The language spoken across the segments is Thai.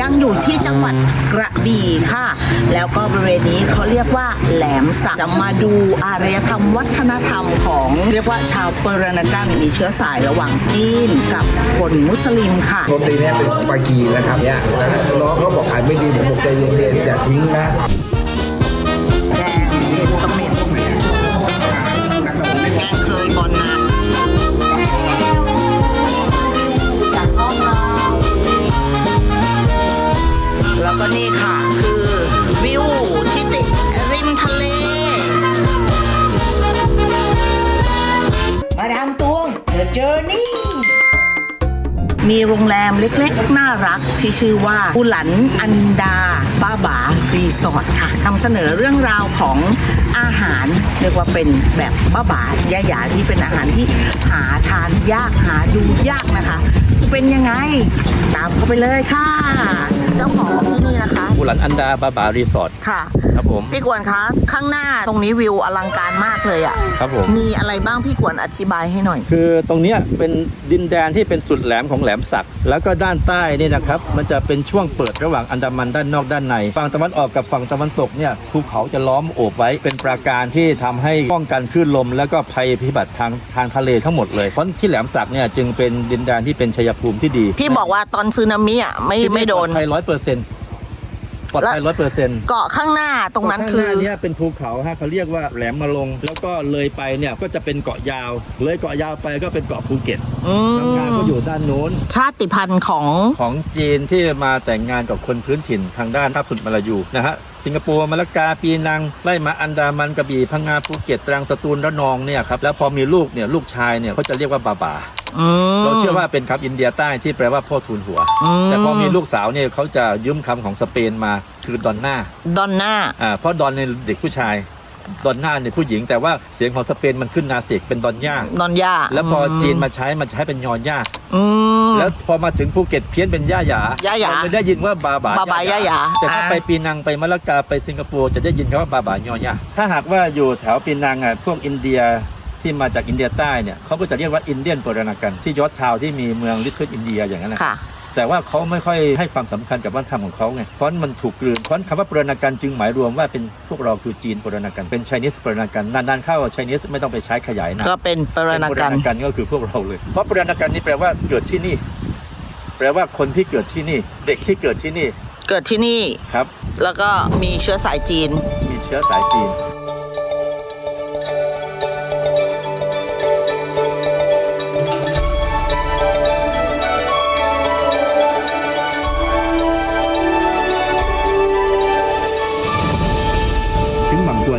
ยังอยู่ที่จังหวัดกระบี่ค่ะ แล้วก็บริเวณนี้เขาเรียกว่าแหลมสักจะมาดูอารยธรรมวัฒนธรรมของเรียกว่าชาวเปรนากันมีเชื้อสายระหว่างจีนกับคนมุสลิมค่ะโรตีเนี่ยเป็นปากีนะครับเนี่ยแล้วน้องเขาบอกขายไม่ดีผมบอกใจเย็นๆอย่าทิ้งนะแกงเห็ดเสม ก็นี่ค่ะ คือวิวที่ติดริมทะเล มาดามตวง The Journey มีโรงแรมเล็กๆ น่ารักที่ชื่อว่าบุหลันอันดาบ้าบา รีสอร์ทค่ะนำเสนอเรื่องราวของอาหาร เรียกว่าเป็นแบบบ้าบายาหยาที่เป็นอาหารที่หาทานยากหาดูยากนะคะจะเป็นยังไง ตามเข้าไปเลยค่ะ เจ้าของที่นี่นะคะบุหลันอันดาบาบารีสอร์ทค่ะ ครับผม พี่กวนคะ ข้างหน้าตรงนี้วิวอลังการมากเลยอะ่ะ ครับผม มีอะไรบ้างพี่กวนอธิบายให้หน่อย คือตรงเนี้ยเป็นดินแดนที่เป็นสุดแหลมของแหลมสัก แล้วก็ด้านใต้นี่นะครับ มันจะเป็นช่วงเปิดระหว่างอันดามันด้านนอกด้านใน ฝั่งตะวันออกกับฝั่งตะวันตกเนี่ยภูเขาจะล้อมโอบไว้ เป็นปราการที่ทำให้ป้องกันคลื่นลม แล้วก็ภัยพิบัติทางทางทะเลทั้งหมดเลย เพราะที่แหลมสักเนี่ยจึงเป็นดินแดนที่เป็นชัยภูมิที่ดีพี่บอกว่าตอนซึนามิอะไม่ไม่โดนปลอดภัยร้อยเปอร์เซ็นต์ ปลอดภัยร้อยเปอร์เซ็นต์เกาะข้างหน้าตรงนั้นคือข้างหาเนี่ยเป็นภูเขาฮะเขาเรียกว่าแหลมมาลง แล้วก็เลยไปเนี่ยก็จะเป็นเกาะยาว เลยเกาะยาวไปก็เป็นเกาะภูเก็ตอืทำงานมก็อยู่ด้านโน้น ชาติพันธุ์ของของจีนที่มาแต่งงานกับคนพื้นถิ่นทางด้านทับสุดมาลายูนะฮะ สิงคโปร์มาลากาปีนังไล่มาอันดามันกระบี่พังงาภูเก็ตตรังสตูลระนองเนี่ยครับแล้วพอมีลูกเนี่ยลูกชายเนี่ยเขาจะเรียกว่าบาบาอืม เราเชื่อว่าเป็นคำอินเดียใต้ที่แปลว่าพ่อทูลหัวมแต่พอมีลูกสาวเนี่ยเขาจะยืมคำของสเปนมาคือดอนน่าดอนน่า อ่าเพราะดอนในเด็กผู้ชายดอนน่าเนี่ยผู้หญิง แต่ว่าเสียงของสเปนมันขึ้นนาเสกเป็นดอนย่าดอนย่าแล้วพอจีนมาใช้มันใช้เป็นยอนย่า อืม แล้วพอมาถึงภูเก็ตเพี้ยนเป็นย่าหยาย่าหยาเรไม่ได้ยินว่าบาบาบาบาย่าหยาแต่ถ้าอ่าไปปีนังไปมะละกาไปสิงคโปร์จะได้ยินคำว่าบาบายอย่าถ้าหากว่าอยู่แถวปีนังอะพวกอินเดียที่มาจากอินเดียใต้เนี่ยเขาก็จะเรียกว่าอินเดียนปรณกันที่ยอดทาวน์ที่มีเมืองลิทเทิลอินเดียอย่างนั้นนะค่ะ แต่ว่าเขาไม่ค่อยให้ความสำคัญกับวัฒนธรรมของเขาไงเพราะมันถูกกลืนเพราะคำว่าปรณกันจึงหมายรวมว่าเป็นพวกเราคือจีนปรณกันเป็น Chinese ปรณกันนานๆเข้า Chinese ไม่ต้องไปใช้ขยายนะก็เป็นปรณเป็นกันกันก็คือพวกเราเลย เพราะปรณกันนี่แปลว่าเกิดที่นี่ แปลว่าคนที่เกิดที่นี่ เด็กที่เกิดที่นี่ เกิดที่นี่ครับ แล้วก็มีเชื้อสายจีน มีเชื้อสายจีน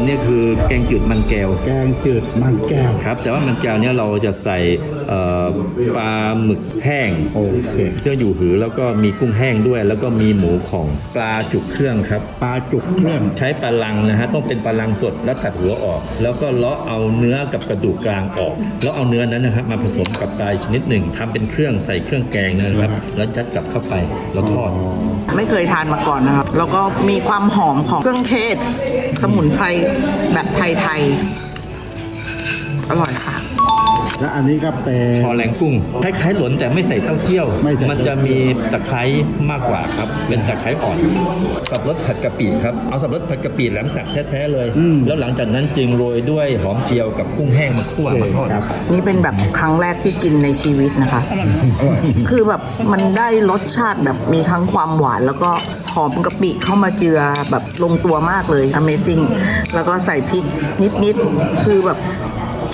เนี่ยคือแกงจืดมันแก้ว แกงจืดมันแก้ว ครับ แต่ว่ามันแก้วเนี่ยเราจะใส่เอ่อปลาหมึกแห้งโอเคเครื่องอยู่หือแล้วก็มีกุ้งแห้งด้วย แล้วก็มีหมูของปลาจุกเครื่องครับ ปลาจุกเครื่องใช้ปลาลังนะฮะต้องเป็นปลาลังสดแล้วตัดหัวออก แล้วก็เลาะเอาเนื้อกับกระดูกกลางออก แล้วเอาเนื้อนั้นนะครับมาผสมกับปลาอีกชนิดหนึ่งทำเป็นเครื่องใส่เครื่องแกงนะครับ แล้วจัดกลับเข้าไปแล้วทอดไม่เคยทานมาก่อนนะครับ แล้วก็มีความหอมของเครื่องเทศ สมุนไพรแบบไทยๆ อร่อยค่ะ และอันนี้ก็เป็นพอแรงกุ้งคล้ายๆหลนแต่ไม่ใส่เต้าเจี้ยว ไม่ใส่ มันจะมีตะไคร้มากกว่าครับ เป็นตะไคร้อ่อน สับรสผัดกะปิครับ เอาสับรสผัดกะปิแหลมสักแท้ๆเลยแล้วหลังจากนั้นจึงโรยด้วยหอมเจียวกับกุ้งแห้งมาคั่วมาทอดครับ นี่เป็นแบบครั้งแรกที่กินในชีวิตนะคะ คือแบบมันได้รสชาติแบบมีทั้งความหวานแล้วก็หอมกะปิเข้ามาเจือแบบลงตัวมากเลย Amazing แล้วก็ใส่พริกนิดๆ คือแบบ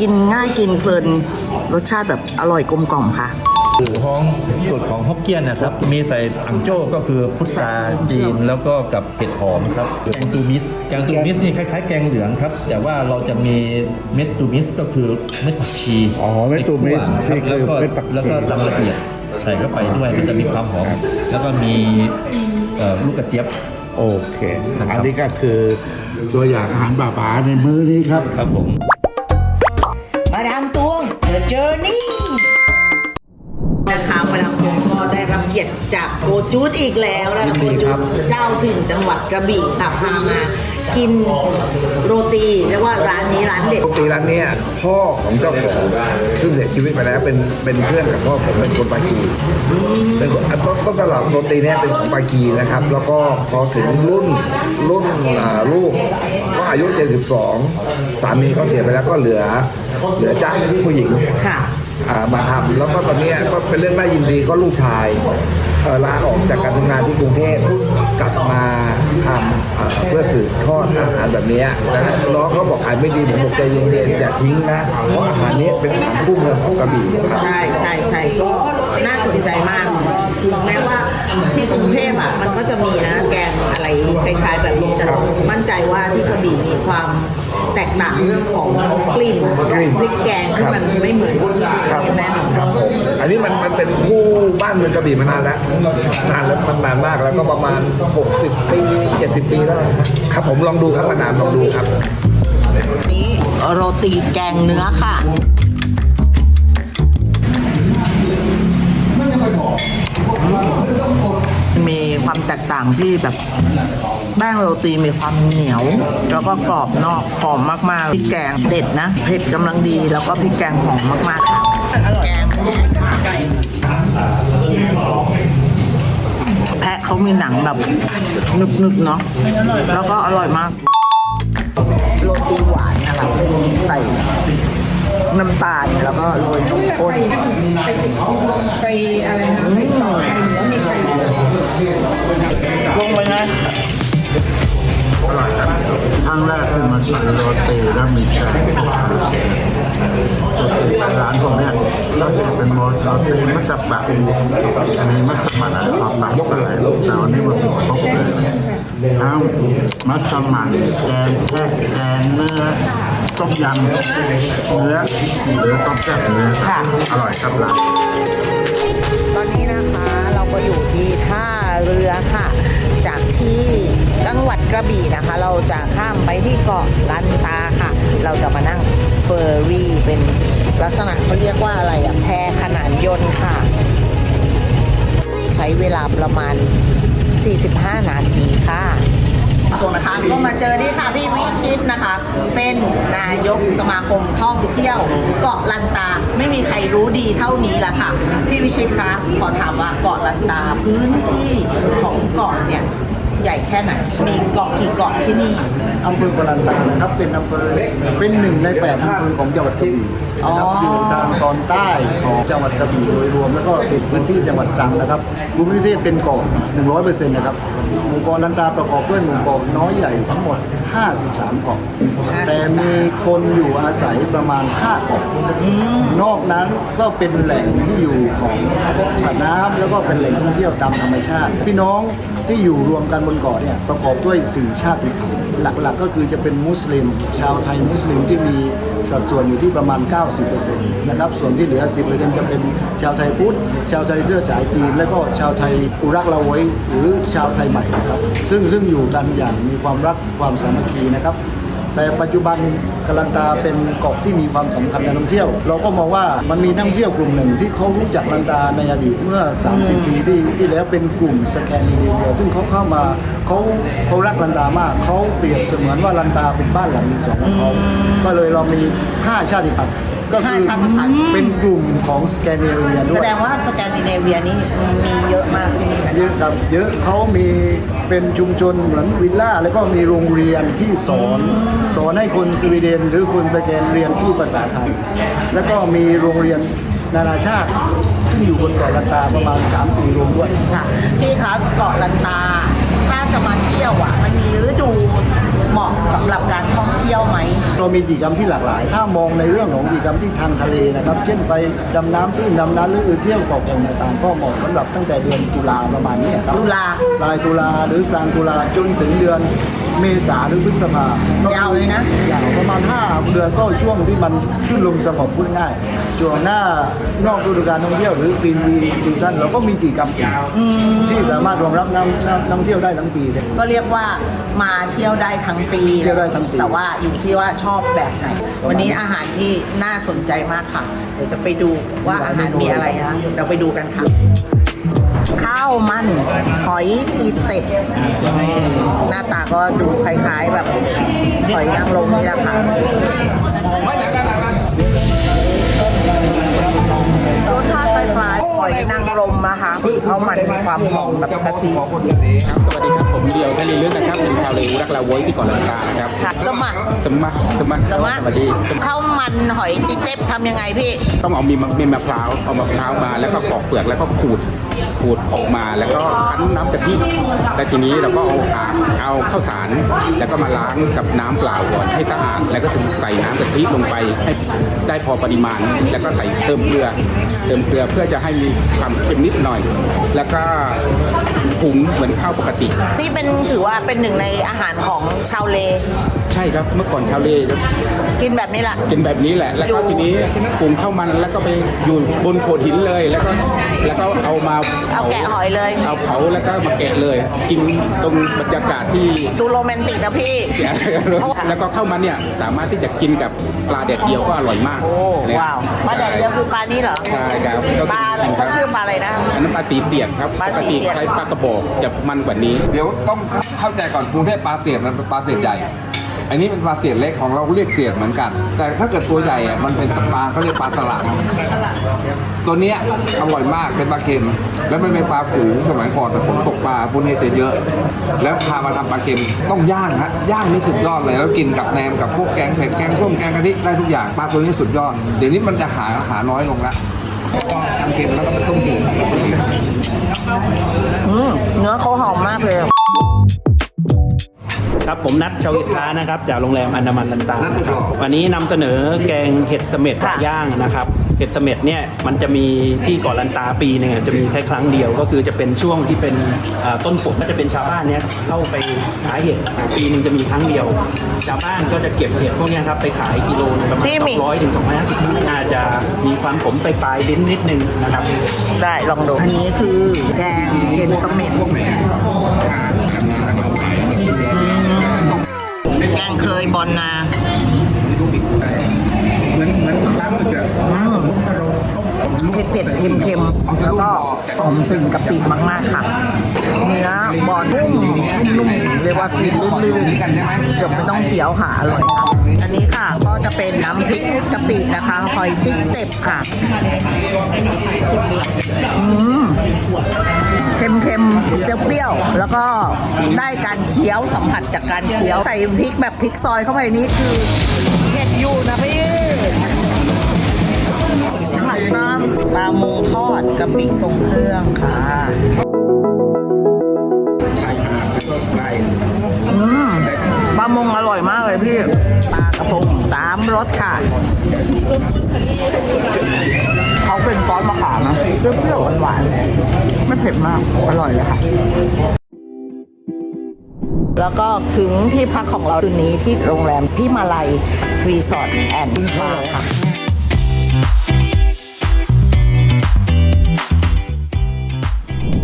กินง่ายกินเพลิน รสชาติแบบอร่อยกลมกล่อมค่ะสูตรของสูตรของฮกเกี้ยนนะครับ มีใส่อังโจ้ก็คือพุทราจีนแล้วก็กับเห็ดหอมครับแกงตูมิสแกงตูมิสนี่คล้ายๆ แกงเหลืองครับ แต่ว่าเราจะมีเม็ดตูมิสก็คือเม็ดผักชีอ๋อเม็ดตูมิสครับที่แล้วคือก็เม็ดผักชีแล้วก็ตำละเอียดใส่เข้าไปด้วยมันจะมีความหอม แล้วก็มีเอ่อลูกกระเจี๊ยบโอเคครับอันนี้ก็คือตัวอย่างอาหารบาบาในมื้อนี้ครับ ครับผมมา ดามตวง The Journey นะคะมาดามตวงก็ได้รับเกียรติจากโกจูดอีกแล้วนะคะโกจูดเจ้าถิ่นจังหวัดกระบี่ค่ะพามากินโรตีเรียกว่าร้านนี้ร้านเด็ด ปกติร้านเนี้ยพ่อของเจ้าของซึ่งเสียชีวิตไปแล้วเป็นเป็นเพื่อนกับพ่อผมเป็นคนปากีเป็นคนอะต้นต้นตลาดโรตีเนี่ยเป็นของปากีนะครับ แล้วก็พอถึงรุ่นรุ่นอ่าลูกก็อายุ 72 สามีเขาเสียไปแล้วก็เหลือ เหลือจ้างผู้หญิงค่ะ อ่ามาทำแล้วก็ตอนเนี้ยก็เป็นเรื่องน่ายินดีก็ลูกชายเอ่อลาออกจากการทำงานที่กรุงเทพกลับมาทำเอ่อเพื่อสืบทอดอาหารแบบเนี้ยนะน้องเขาบอกขายไม่ดีผมบอกใจเย็นๆอย่าทิ้งนะเพราะอาหารเนี้ยเป็นอาหารคู่เมืองของกระบี่ครับ ใช่ใช่ใช่ก็น่าสนใจมากก็ถึงแม้ว่าที่กรุงเทพอะมันก็จะมีนะแกงอะไรคล้ายๆแบบนี้แต่ผมมั่นใจว่าที่กระบี่มีความ แตกต่างเรื่องของกลิ่นกลิ่นพริกแกงที่มันไม่เหมือนที่กรุงเทพแน่นอนครับผมอันนี้มันมันเป็นคู่บ้านเมืองกระบี่มานานแล้วนานแล้วมันนานมากแล้วก็ประมาณ 60 ปี 70 ปีแล้วนะครับผมลองดูครับมานานลองดูครับนี้โรตีแกงเนื้อค่ะมีความแตกต่างที่แบบ แป้งโรตีมีความเหนียว แล้วก็กรอบนอกหอมมากๆพริกแกงเด็ดนะเผ็ดกำลังดี แล้วก็พริกแกงหอมมากๆค่ะแกงแพะเขามีหนังแบบนึกๆเนาะแล้วก็อร่อยมาก โรตีหวานนะคะเป็นใส่น้ำตาลแล้วก็โรยนมข้นไปอะไรนะไปต่อไป หรือว่ามีใครลงไปนะครั้งแรกที่มากินโรตีแล้วมีแกงโรตีร้านพวกนี้ยเราจะเป็นโรตีมัสบักอันนี้มัสมั่นอะไรพอปักอะไรแต่วันนี้มันมีครบเลยทั้งมัสมั่นแกงแค่แกงเนื้อต้มยำเนื้อหรือต้มแซ่บเนื้ออร่อยครับร้านตอนนี้นะคะเราก็อยู่ที่ท่าเรือค่ะ จากที่จังหวัดกระบี่นะคะ เราจะข้ามไปที่เกาะลันตาค่ะ เราจะมานั่งเฟอร์รี่เป็นลักษณะเขาเรียกว่าอะไรอะแพขนานยนต์ค่ะ ใช้เวลาประมาณ 45 นาทีค่ะ ตัวนะคะก็มาเจอนี่ค่ะพี่วิชิตนะคะ เป็นนายกสมาคมท่องเที่ยวเกาะลันตาไม่มีใครรู้ดีเท่านี้ละค่ะพี่วิชิตคะขอถามว่าเกาะลันตาพื้นที่ของเกาะเนี่ยใหญ่แค่ไหนมีเกาะกี่เกาะที่นี่ อำเภอกลันตานะครับ เป็นอำเภอเป็นหนึ่งในแปดอำเภอของจังหวัดกระบี่นะครับอ๋อออยู่ทางตอนใต้ของจังหวัดกระบี่โดยรวม แล้วก็ติดพื้นที่จังหวัดตรังนะครับภูมิประเทศเป็นเกาะ100%นะครับหมู่เกาะลันตาประกอบด้วยหมู่เกาะน้อยใหญ่ทั้งหมด 53เกาะแต่มีคนอยู่อาศัยประมาณ5เกาะนอกนั้นก็เป็นแหล่งที่อยู่ของสัตว์น้ำแล้วก็เป็นแหล่งท่องเที่ยวตามธรรมชาติ พี่น้องที่อยู่รวมกันบนเกาะเนี่ยประกอบด้วยสี่ชาติพันธุ์ หลักๆก็คือจะเป็นมุสลิม ชาวไทยมุสลิมที่มีสัดส่วนอยู่ที่ประมาณ 90%นะครับส่วนที่เหลือ 10%จะเป็นชาวไทยพุทธชาวไทยเสื้อสายจีน และก็ชาวไทยอุรักละไวยหรือชาวไทยใหม่นะครับซึ่งซึ่งอยู่กันอย่างมีความรักความสามัคคีนะครับ แต่ปัจจุบันกาลันตาเป็นเกาะที่มีความสำคัญในนักท่องเที่ยว เราก็มองว่ามันมีนักท่องเที่ยวกลุ่มหนึ่งที่เขารู้จักกาลันตาในอดีตเมื่อ 30 ปีที่ที่แล้วเป็นกลุ่มสแกนดิเนเวียซึ่งเขาเข้ามาเขาเขารักลันตามากเขาเปรียบเสมือนว่าลันตาเป็นบ้านหลังที่สองของเขาก็เลยเรามี 5 ชาติพันธุ์ก็คืห้าชาติพันธุ์เป็นกลุ่มของสแกนดิเนเวียด้แสวยดงว่าสแกนดิเนเวียนี่มีเยอะมากที่นี่นะเยอะครับเยอะเขามี เป็นชุมชนเหมือนวิลล่า แล้วก็มีโรงเรียนที่สอน สอนให้คนสวีเดน หรือคนสแกนเรียนพูดภาษาไทย แล้วก็มีโรงเรียนนานาชาติ ซึ่งอยู่บนเกาะลันตาประมาณ 3-4โรงด้วย ค่ะพี่คะเกาะลันตา ถ้าจะมาเที่ยวอะ มันมีฤดูเหมาะสำหรับการท่องเที่ยวไหม เรามีกิจกรรมที่หลากหลาย ถ้ามองในเรื่องของกิจกรรมที่ทางทะเลนะครับ เช่นไปดำน้ำตื้นดำน้ำหรือเที่ยวเกาะแก่งต่างๆก็เหมาะสำหรับตั้งแต่เดือนตุลาประมาณนี้ครับ ตุลาป ลายตุลาหรือกลางตุลาจนถึงเดือนเมษาหรือพฤษภาก็ยาวเลยนะยาวประมาณ5เดือนก็ช่วงที่มันขึ้นลมสงบพูดง่ายช่วงหน้านอกฤดูกาลท่องเที่ยวหรือปีนซีซั่นเราก็มีกิจกรรมอื่นที่สามารถรองรับนักนักท่องเที่ยวได้ทั้งปีเลยก็เรียกว่ามาเที่ยวได้ทั้งปีเที่ยวได้ทั้งปีแต่ว่าอยู่ที่ว่าชอบแบบไหน วันนี้อาหารที่น่าสนใจมากค่ะเดี๋ยวจะไปดูว่าอาหารมีอะไรนะเดี๋ยวไปดูกันค่ะ ข้าวมันหอยตีเต็ด หน้าตาก็ดูคล้ายๆแบบหอยนางรมนี่แหละค่ะรสชาติคล้ายๆหอยนางรมนะคะข้าวมันมีความหอมแบบกะทิ ครับสวัสดีครับผมเดียวกะเลลึกนะครับเป็นชาวเลวรักลาโวยที่เกาะลันตานะครับค่ะสมัครสมัครสมัครสมัครสวัสดีข้าวมันหอยตีเต็บทำยังไงพี่ ต้องเอามีมะมีมะพร้าวเอามะพร้าวมาแล้วก็ปอกเปลือกแล้วก็ขูดขูดออกมาแล้วก็คั้นน้ำกะทิแล้วทีนี้เราก็เอาอาเอาข้าวสารแล้วก็มาล้างกับน้ำเปล่าก่อนให้สะอาดแล้วก็ถึงใส่น้ำกะทิลงไปให้ได้พอปริมาณ แล้วก็ใส่เติมเกลือ เติมเกลือเพื่อจะให้มีความเค็มนิดหน่อย แล้วก็ปรุงเหมือนข้าวปกติ นี่เป็นถือว่าเป็นหนึ่งในอาหารของชาวเลใช่ครับเมื่อก่อนชาวเลกินแบบนี้แหละ กินแบบนี้แหละ แล้วก็อยู่ทีนี้ปรุงข้าวมันแล้วก็ไปอยู่บนโขดหินเลยแล้วก็แล้วก็เอามาเอาแกะหอยเลย เอาเผาแล้วก็มาแกะเลย กินตรงบรรยากาศที่ดูโรแมนติกนะพี่ แล้วก็ข้าวมันเนี่ยสามารถที่จะกินกับปลาแดดเดียวก็อร่อยมากโอ้เนี่ยว้าวปลาแดดเดียวคือปลานี้เหรอใช่ครับปลาอะไรเขาชื่อปลาอะไรนะอันนั้นปลาสีเสียดครับปลาปกสีติเสียดใช้ปลากระบอกจะมันกว่านี้ เดี๋ยวต้องเข้าใจก่อนกรุงเทพปลาเสียดมันเป็นปลาเสียดใหญ่ อันนี้เป็นปลาเสียดเล็กของเราเรียกเสียดเหมือนกัน แต่ถ้าเกิดตัวใหญ่อะมันเป็นปลาเขาเรียกปลาสลัดตัวเนี้ยอร่อยมากเป็นปลาเค็ม แล้วมันเป็นปลาผูสมัยก่อนแต่ผมตกปลาพวกนี้จะเยอะ แล้วพามาทำปลาเค็มต้องย่างฮะย่างนี่สุดยอดเลยแล้วกินกับแหนมกับพวกแกงเผ็ดแกงส้มแกงกะทิได้ทุกอย่างปลาตัวนี้สุดยอดเดี๋ยวนี้มันจะหาหาน้อยลงละทำเค็มแล้วก็ต้มจืดอืมเนื้อเขาหอมมากเลย ครับผมนัทชาวิทานะครับจากโรงแรมอันดามันลันตานัทถูกหรอวันนี้นำเสนอแกงเห็ดเสม็ดค่ะย่างนะครับเห็ดเสม็ดเนี่ยมันจะมีที่เกาะลันตาปีหนึงอะจะมีแค่ครั้งเดียวก็คือจะเป็นช่วงที่เป็นอ่าต้นฝนก็จะเป็นชาวบ้านเนี่ยเข้าไปหาเห็ดปีหนึ่งจะมีครั้งเดียว ชาวบ้านก็จะเก็บเห็ดพวกเนี้ยครับไปขายกิโลหนึงประมาณพี่มีสองร้อยถึงสองร้อยห้าสิบอาจจะมีความขมไปปลายๆลิ้นนิดนึงนะครับ ได้ลองดูอันนี้คือแกงเห็ดเสม็ด แกงเคยบอลนาเหมือนเหมือนร้านมันจะเผ็ดเผ็ดๆเค็มเค็มๆแล้วก็หอมกลิ่นกะปิมาก ๆ ค่ะ เนื้อบอนุ่มนุ่มๆเรียกว่ากินลื่นๆเกือบไม่ต้องเคี้ยวค่ะ อร่อยค่ะ อันนี้ค่ะก็จะเป็นน้ำพริกกะปินะคะหอยติ๊กเต็บค่ะอืมเค็มๆเปรี้ยวๆแล้วก็ได้การเคี้ยวสัมผัสจากการเคี้ยวใส่พริกแบบพริกซอยเข้าไปนี่คือเผ็ดอยู่นะพี่ผัดน้ำปลามงทอดกะปิทรงเครื่องค่ะอืมปลามงอร่อยมากเลยพี่ ระพงสามรสค่ะ เขาเป็นซอสมะขามนะเปรี้ยวๆหวานๆไม่เผ็ดมาก อร่อยเลยค่ะ แล้วก็ถึงที่พักของเราคืนนี้ที่โรงแรมพี่มาลัยรีสอร์ทแอนด์สปาค่ะ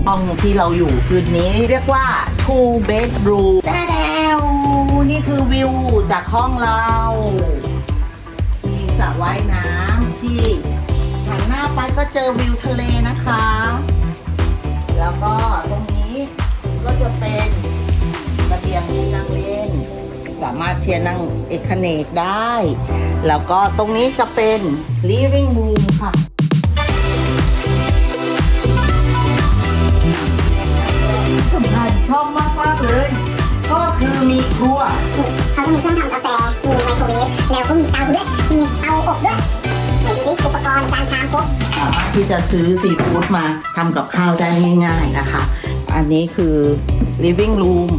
ห้องที่เราอยู่คืนนี้เรียกว่า two bedroom แด้แดวนี่ คือวิวจากห้องเรา มีสระว่ายน้ำที่หันหน้าไปก็เจอวิวทะเลนะคะ แล้วก็ตรงนี้ก็จะเป็นระเบียงที่นั่งเล่น สามารถเชียร์นั่งเอกเนกได้ แล้วก็ตรงนี้จะเป็น living room มีเครื่องทำกาแฟ มีไมโครเวฟ แล้วก็มีเตาด้วย มีเตาอบด้วยเดี๋ยวนี้อุปกรณ์จานชามครบสามารถที่จะซื้อซีฟู้ดมาทำกับข้าวได้ง่าย ๆนะคะ อันนี้คือ living room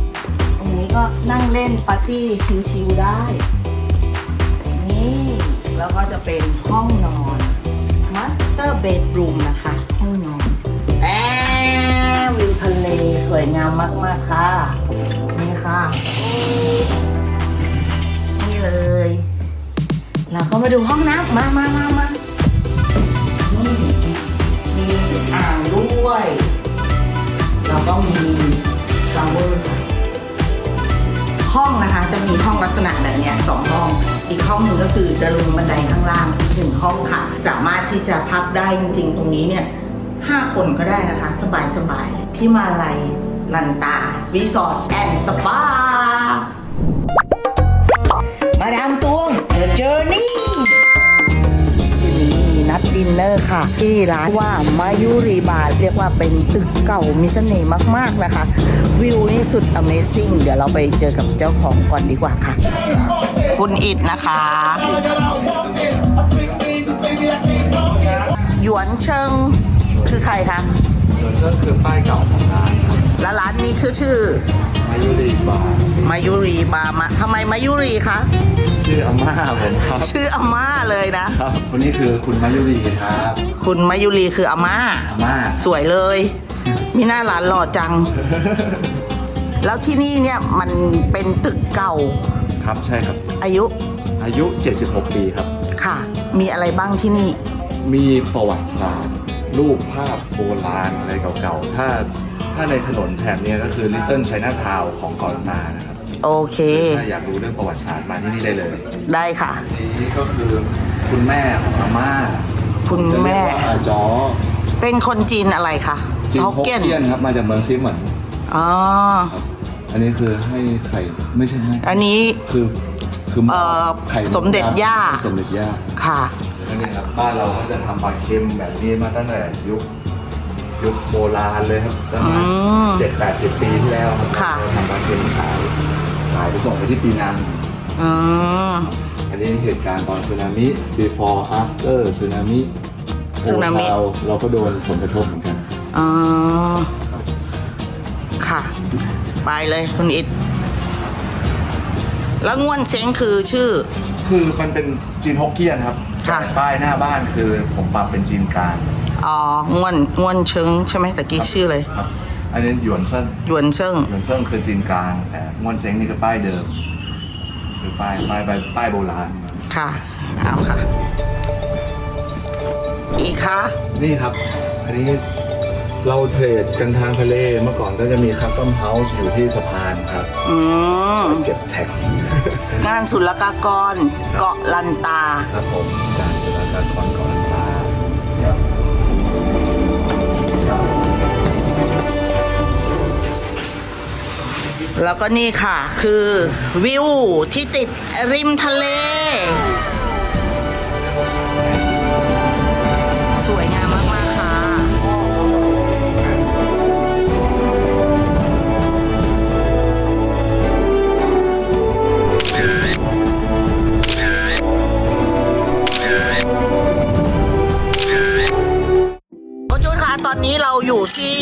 ตรงนี้ก็นั่งเล่นปาร์ตี้ชิลๆได้ นี่ แล้วก็จะเป็นห้องนอน master bedroom นะคะ ห้องนอนแอบวิวทะเลสวยงามมากๆค่ะ นี่ค่ะ เลย เราก็มาดูห้องน้ำมามามามานี่มีอ่างด้วยแล้วก็มีชาวเวอร์ห้องนะคะจะมีห้องลักษณะแบบนี้สองห้อง อีกห้องหนึ่งก็คือจะลงบันไดข้างล่างอีกหนึ่งห้องค่ะ สามารถที่จะพักได้จริงๆ ตรงนี้เนี่ย5คนก็ได้นะคะ สบายๆพี่มาลัยลันตารีสอร์ทแอนด์สปา มาดามตวงเดอะเจอร์นี่คืนนี้มีนัดดินเนอร์ค่ะ ที่ร้านว่ามายุรีบาร์เรียกว่าเป็นตึกเก่ามีเสน่ห์มากๆนะคะ วิวนี่สุด Amazing เดี๋ยวเราไปเจอกับเจ้าของก่อนดีกว่าค่ะ คุณอิดนะคะ หยวนเชิงคือใครคะก็คือป้ายเก่าของร้าน แล้วร้านนี้คือชื่อ มายุรีบาร์มายุรีบาร์มาทำไมมายุรีคะ ชื่ออาม่าผมครับ ชื่ออาม่าเลยนะ ครับคนนี้คือคุณมายุรีครับคุณมายุรีคืออาม่า อาม่าสวยเลย มีหน้าหลานหล่อจัง แล้วที่นี่เนี่ยมันเป็นตึกเก่าครับใช่ครับ อายุอายุ 76 ปีครับ ค่ะ มีอะไรบ้างที่นี่ มีประวัติศาสตร์ รูปภาพโบราณอะไรเก่าๆ ถ้า ถ้าในถนนแถบเนี้ยก็คือ Little China Town ของเกาะลันตานะครับโอเค ถ้าอยากรู้เรื่องประวัติศาสตร์มาที่นี่ได้เลยได้ค่ะ นี่ก็คือคุณแม่ของอาม่าคุณจะเรีแม่ยกว่าอาจอเป็นคนจีนอะไรคะจินฮอกฮกเกี้ยนเกี้ยนครับมาจากเมืองซิเหมือนอ๋อครับอันนี้คือให้ไข่ไม่ใช่ให้อันนี้ คือคือหม้เอ่อไข่สมเด็จย่า สมเด็จย่า ค่ะนั่นเองครับบ้านเราก็จะทำปลาเค็มแบบนี้มาตั้งแต่ยุค ยุคโบราณเลยครับประมาณอืมเจ็ดแปดสิบปีที่แล้วครับค่ะ เราทำปลาเค็มขายขายไปส่งไปที่ปีนังอืมอันนี้เหตุการณ์ตอนสึนามิ before after สึนามิสึนามิ โอทวเราก็โดนผลกระทบเหมือนกัน อ๋อ ค่ะ ไปเลยคุณอิดแล้วง่วนเซ้งคือชื่อ คือมันเป็นจีนฮกเกี้ยนครับค่ะป้ายหน้าบ้านคือผมปรับเป็นจีนกลาง อ๋อง่วนง่วนเชิงใช่ไหมตะกี้ชื่อเลยครับอันนี้หยวนเซินหยวนเชิงหยวนเซินคือจีนกลางแต่มวนเซ้งนี่คือป้ายเดิมคือป้ายป้ายป้ายป้ายโบราณค่ะเอาค่ะ อีกค่ะนี่ครับ อันนี้เราเทรดกันทางทะเลเมื่อก่อนก็จะมีคัสตอมเฮาส์อยู่ที่สะพานครับอืมเก็บแท็กซ์งานศุลกากรเกาะลันตา ครับผมการศิลปากรก่อนตา แล้วก็นี่ค่ะ คือวิวที่ติดริมทะเล นคะตอนนี้เราอยู่ที่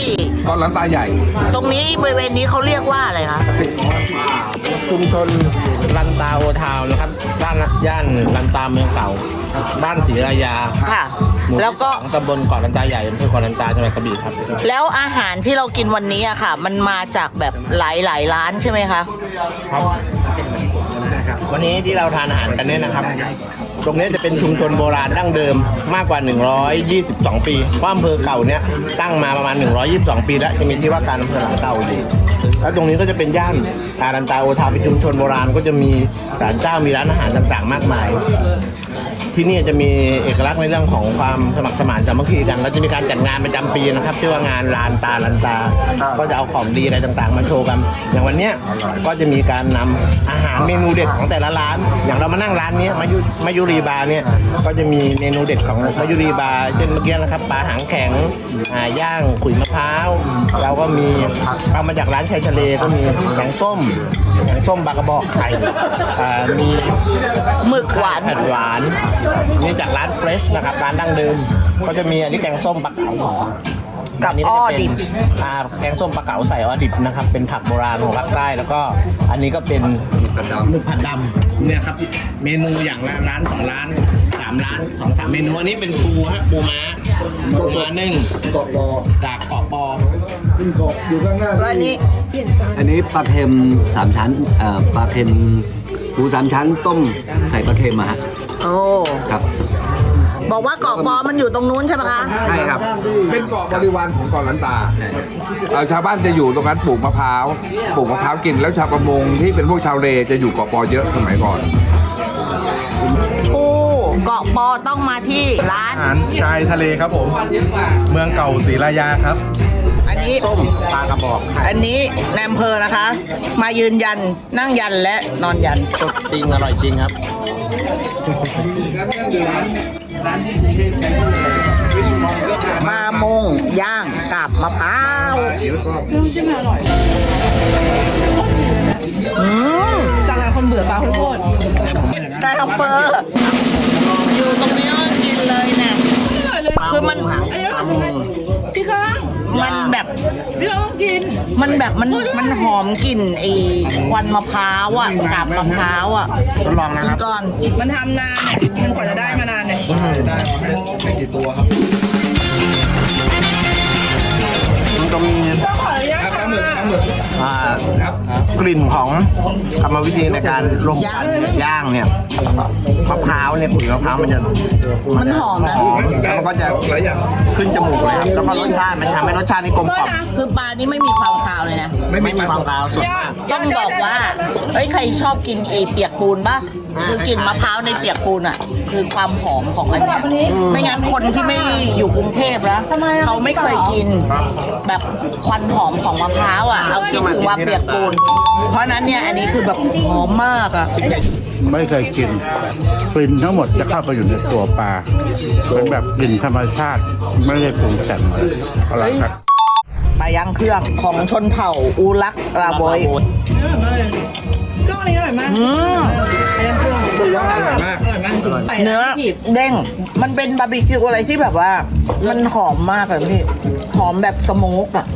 ตอนลันตาใหญ่ ตรงนี้บริเวณนี้เขาเรียกว่าอะไรคะชุมชนลันตาโอทาวน์นะครับ ด้านย่านลันตาเมืองเก่าบ้านศรีรายาค่ะ หมู่แล้วก็ ที่สองตำบลเกาะลันตาใหญ่อำเภอเกาะลันตาจังหวัดกระบี่ครับ แล้วอาหารที่เรากินวันนี้อะค่ะ มันมาจากแบบหลายหลายๆร้านใช่ไหมคะ ครับ วันนี้ที่เราทานอาหารกันเนี่ยนะครับ ตรงนี้จะเป็นชุมชนโบราณดั้งเดิมมากกว่า 122 ปีเพราะอำเภอเก่าเนี้ยตั้งมาประมาณ 122 ปีแล้วจะมีที่ว่าการอำเภอหลังเต่าอยู่แล้วตรงนี้ก็จะเป็นย่านอารันตาโอทาเป็นชุมชนโบราณก็จะมีศาลเจ้ามีร้านอาหารต่างๆ มากมาย ที่นี่จะมีเอกลักษณ์ในเรื่องของความสมัครสมานสามัคคีกันแล้วจะมีการจัดงานประจำปีนะครับชื่อว่างานลานตาลันตา ก็จะเอาของดีอะไรต่างๆ มาโชว์กัน อย่างวันเนี้ยก็จะมีการนำอาหารเมนูเด็ดของแต่ละร้าน อย่างเรามานั่งร้านนี้มายุมายุรีบาร์เนี่ยก็จะมีเมนูเด็ดของมายุรีบาร์เช่นเมื่อกี้นะครับปลาหางแข็งอ่าย่างขุยมะพร้าวเราก็มีเอามาจากร้านชายทะเลก็มีแกงส้มแกงส้มปลากระบอกไข่อ่ามีหมึกหวานแผ่นหวานนี่จากร้านเฟรชนะครับร้านดั้งเดิมก็จะมีอันนี้แกงส้มปลาเก๋ากับนนี้อ้อจะเป็นดิบ อ่าแกงส้มปลาเก๋าใส่อ้อดิบนะครับเป็นผักโบราณของภาคใต้แล้วก็อันนี้ก็เป็นหมึกผัดดำเนี่ยครับเมนูอย่างละร้านสองร้านสามร้านสองสามเมนูอันนี้เป็นปูฮะปูม้าปูม้านึ่งเกาะบอจากเกาะปอ ขึ้นเกาะอยู่ข้างหน้าแล้วอันนี้อันนี้ปลาเค็มสามชั้นเอ่อปลาเค็มหมูสามชั้นต้มใส่ปลาเค็มอะฮะ โอ้ครับ บอกว่าเกาะบอมันอยู่ตรงนู้นใช่ไหมคะ ใช่ครับ เป็นเกาะบริวารของเกาะลันตาเอ่อชาวบ้านจะอยู่ตรงนั้นปลูกมะพร้าวปลูกมะพร้าวกินแล้วชาวประมงที่เป็นพวกชาวเลจะอยู่เกาะปอเยอะสมัยก่อนปูเกาะปอต้องมาที่ร้าน อาหารชายทะเลครับผม เมืองเก่าศรีรายาครับอั นนี้ ส้มปลากระบอกอันนี้ในอำเภอนะคะ มายืนยันนั่งยันและนอนยัน สดจริงอร่อยจริงครับ มามงย่างกับมะพร้าวอืมจากหลายคนเบื่อปลาข้าวโพดแต่อำเภออยู่ตรงนี้ก็กินเลยเนี่ยอร่อยเลยคือมันพี่ค้าง มันแบบพี่ค้างต้องกิน มันแบบมันมันหอมกลิ่นไอ้ควันมะพร้าวอะกาบมะพร้าวอะลองนะครับก่อนมันทำนานเนี่ยมันกว่าจะได้มานานเนี่ยมันก็มีต้องขออนุญาตค่ะ อ่ากลิ่นของกรรมวิธีในการลงย่างย่างเนี่ยมะพร้าวเนี่ยขุยมะพร้าวมันจะมันหอมนะ หอมแล้วมันก็จะขึ้นจมูกเลยครับแล้วก็รสชาติมันทำให้รสชาตินี่กลมกล่อมคือปลานี่ไม่มีความคาวเลยนะไม่มีความคาวสดมากต้องบอกว่าเอ้ยใครชอบกินเอเปียกปูนปะคือกลิ่นมะพร้าวในเปียกปูนอะ คือความหอมของอันเนี้ยไม่งั้นคนที่ไม่อยู่กรุงเทพแล้วเขาไม่เคยกิน แบบควันหอมของมะพร้าวอะเอาคิดถึงว่าเปียกปูน เพราะฉะนั้นเนี่ยอันนี้คือแบบหอมมากอะ ไม่เคยกินกลิ่นทั้งหมดจะเข้าไปอยู่ในตัวปลาเป็นแบบกลิ่นธรรมชาติไม่ได้ปรุงแต่งเลยอร่อยครับ ปลาย่างเครื่องของชนเผ่าอูรักราโบยก็อันนี้อร่อยมากอืมไปยังเครื่องอร่อยมากอร่อยมากจริงไปเนื้อผิดเด้ง มันเป็นบาร์บีคิวอะไรที่แบบว่า มันหอมมากเลยพี่ หอมแบบสโมกอะ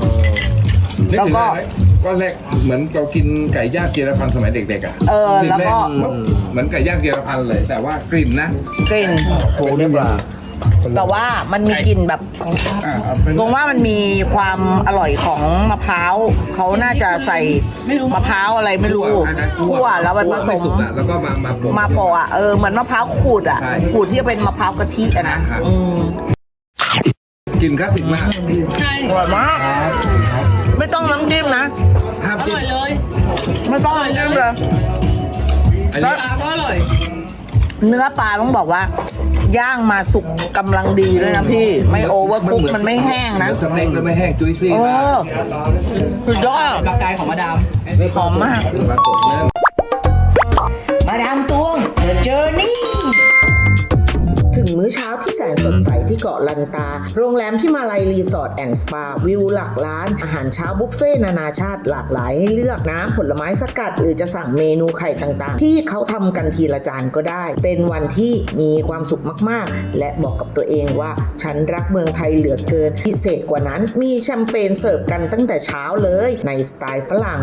แล้วก็ก็แรกเหมือนเรากินไก่ย่างเกียรพันธุ์สมัยเด็กๆอะเออแล้วก็เหมือนไก่ย่างเกียรพันธุ์เลย แต่ว่ากลิ่นนะกลิ่นโอ้นี่ปลาแต่ว่ามันมีกลิ่นแบบตรงว่ามันมีความอร่อยของมะพร้าวเขาน่าจะใส่มะพร้าวอะไรไม่รู้คั่วแล้วมันผสมแล้วก็มามาโปะ มาโปะอะเออเหมือนมะพร้าวขูดอะใช่ขูดที่จะเป็นมะพร้าวกะทิอะนะครับ อืมกลิ่นคลาสสิกมาก ใช่อร่อยมาก ไม่ต้องน้ำจิ้มนะ ห้ามอจิ้มร่อยเลยไม่ต้องน้ำจิ้มเลย อันนี้ปลาก็อร่อย เนื้อปลาต้องบอกว่า ย่างมาสุกกำลังดีด้วยนะพี่ ไม่โอเวอร์คุกมันไม่แห้งนะเนื้อสเต็กแล้วไม่แห้งจุ้ยซี่เอมากอสุดยอดปลากายของมาดาม หอมมากปลาสดเนื้อมาดามตวง The Journey ถึง เกาะลันตา โรงแรมที่มาลัยรีสอร์ทแอนด์สปา วิวหลักล้าน อาหารเช้าบุฟเฟ่ต์นานาชาติหลากหลายให้เลือกน้ำผลไม้สกัด หรือจะสั่งเมนูไข่ต่างๆ ที่เขาทำกันทีละจานก็ได้ เป็นวันที่มีความสุขมากๆ และบอกกับตัวเองว่า ฉันรักเมืองไทยเหลือเกิน พิเศษกว่านั้นมีแชมเปญเสิร์ฟกันตั้งแต่เช้าเลยในสไตล์ฝรั่ง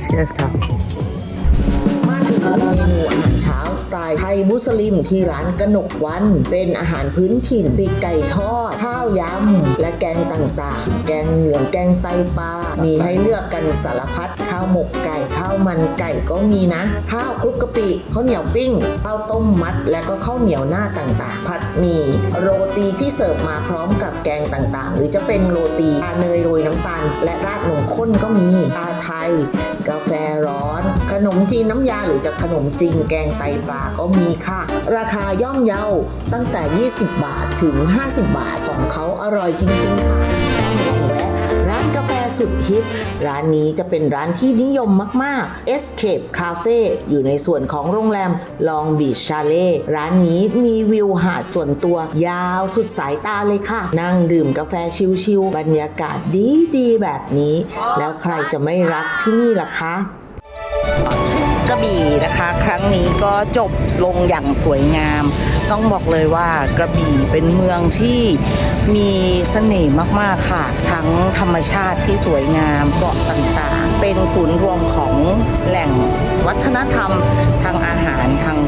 เชียร์ครับมาถึงเมนูอาหาร เช้าสไตล์ไทยมุสลิมที่ร้านกนกวัน เป็นอาหารพื้นถิ่นปีกไก่ทอดข้า วยำและแกงต่างๆ แกงเหลืองแกงไตปลา มีให้เลือกกันสารพัด ข้าวหมกไก่ ข้าวมันไก่ก็มีนะ ข้าวคลุกกะปิข้าวเหนียวปิ้ง ข้าวต้มมัด และก็ข้าวเหนียวหน้าต่างๆ ผัดหมี่ โรตีที่เสิร์ฟมาพร้อมกับแกงต่างๆ หรือจะเป็นโรตีปลาเนยโรยน้ำตาล และราดนมข้นก็มีปลาไทย กาแฟร้อน ขนมจีนน้ำยาหรือจะขนมจีนแกงไตปลาก็มีค่ะ ราคาย่อมเยาตั้งแต่ 20 บาทถึง 50 บาท ของเขาอร่อยจริงๆค่ะต้องลองแวะร้านกาแฟสุดฮิต ร้านนี้จะเป็นร้านที่นิยมมาก ๆ Escape Cafe อยู่ในส่วนของโรงแรม Long Beach Chalet ร้านนี้มีวิวหาดส่วนตัวยาวสุดสายตาเลยค่ะ นั่งดื่มกาแฟชิลๆบรรยากาศดีๆแบบนี้ แล้วใครจะไม่รักที่นี่ล่ะคะกระบี่นะคะ ครั้งนี้ก็จบ ลงอย่างสวยงาม ต้องบอกเลยว่ากระบี่เป็นเมืองที่มีเสน่ห์มากๆค่ะ ทั้งธรรมชาติที่สวยงามเกาะต่างๆ เป็นศูนย์รวมของแหล่งวัฒนธรรม ทางอาหารทาง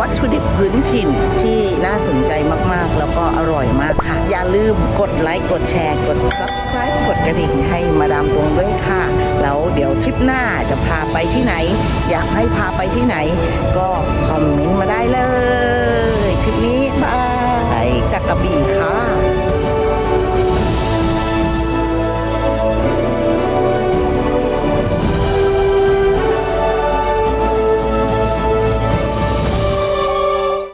วัตถุดิบพื้นถิ่นที่น่าสนใจมากๆ แล้วก็อร่อยมากค่ะ อย่าลืมกดไลค์กดแชร์กด s u b กระดิ่งให้มาดามตวงด้วยค่ะ แล้วเดี๋ยวทริปหน้าจะพาไปที่ไหน อยากให้พาไปที่ไหน ก็คอมเมนต์มาได้เลยทริปนี้บายจากกระบี่ค่ะ